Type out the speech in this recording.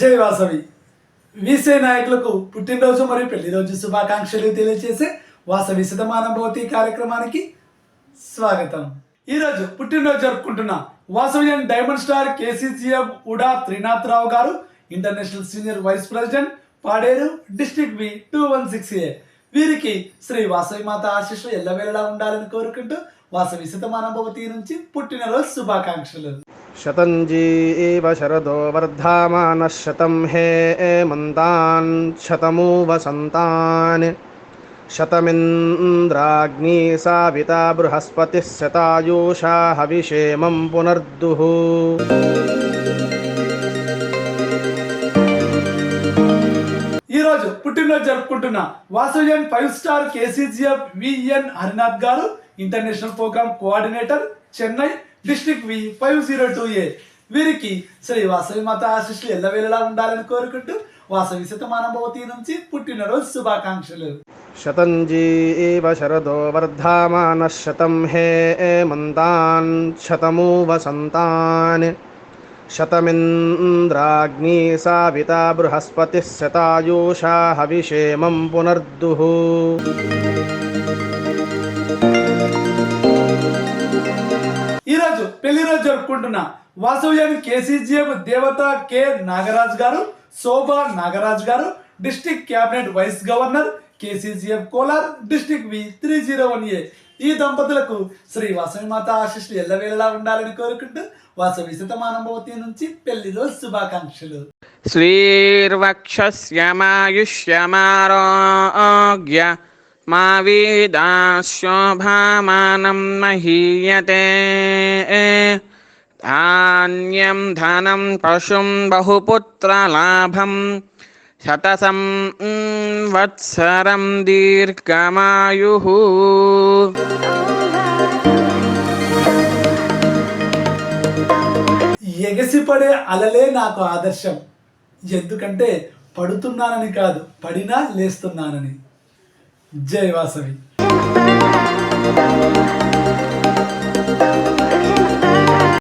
జై వాసవి. వీసే నాయకులకు పుట్టినరోజు మరియు పెళ్ళిరోజు శుభాకాంక్షలు తెలియజేసే వాసవి శతమానభవతి కార్యక్రమానికి స్వాగతం. ఈరోజు పుట్టినరోజు జరుపుకుంటున్న Vasavi and diamond star KCCF Uda Trinatharao గారు international senior vice president Paderu district B two one six A. వీరికి శ్రీ వాసవి మాత ఆశీస్సులు ఎల్లవేళలా ఉండాలని కోరుకుంటూ వాసవి శతమానభవతి నుంచి పుట్టినరోజు శుభాకాంక్షలు. शतञ्जीव शरदो वर्धामानः शतं हे मन्तान् शतमु वसन्तान् शतमिन्द्राग्नी साविता बृहस्पतिः शतायुषा हविषेमं पुनर्दुः ఈ రోజు పుట్టినరోజు జరుపుకుంటున్న వాసవ్యన్ five star KCGF VN Harinath garu international programme coordinator Chennai district V five zero two A. వీరికి శ్రీ వాసవి మాత ఆశిష్లు ఎల్లవేళలా ఉండాలని కోరుకుంటూ వాసవి శతమానభవతి నుంచి పుట్టినరోజు శుభాకాంక్షలు. శతం జీవ శరదో వర్ధమాన శతం హే మంతాన్ శతమూ వసంతాన్ శతమింద్రాగ్ని సావిత బృహస్పతి శతాయూషా హవిషేమం పునర్దుః. పెళ్ళి రోజు జరుపుకుంటున్న వాసవ్యాన్ని కేసీజీఎం దేవత కె నాగరాజ్ గారు శోభా నాగరాజ్ గారు district cabinet vice governor KCGM Kolar district V three zero one A ఈ దంపతులకు శ్రీ వాసవి మాత ఆశీస్సులు ఎల్లవేళలా ఉండాలని కోరుకుంటూ వాసవి శతమానభవతి నుంచి పెళ్ళిలో శుభాకాంక్షలు. శ్రీర్వక్ష శ్యామాయుష్యమారోగ్య మా వేదాశోభామానం మహీయతే ధాన్యం ధనం పశుం బహుపుత్రలాభం శతసం వత్సరం దీర్ఘమాయు ఎగసిపడే అలలే నాకు ఆదర్శం. ఎందుకంటే పడుతున్నానని కాదు పడినా లేస్తున్నానని. జై వాసవి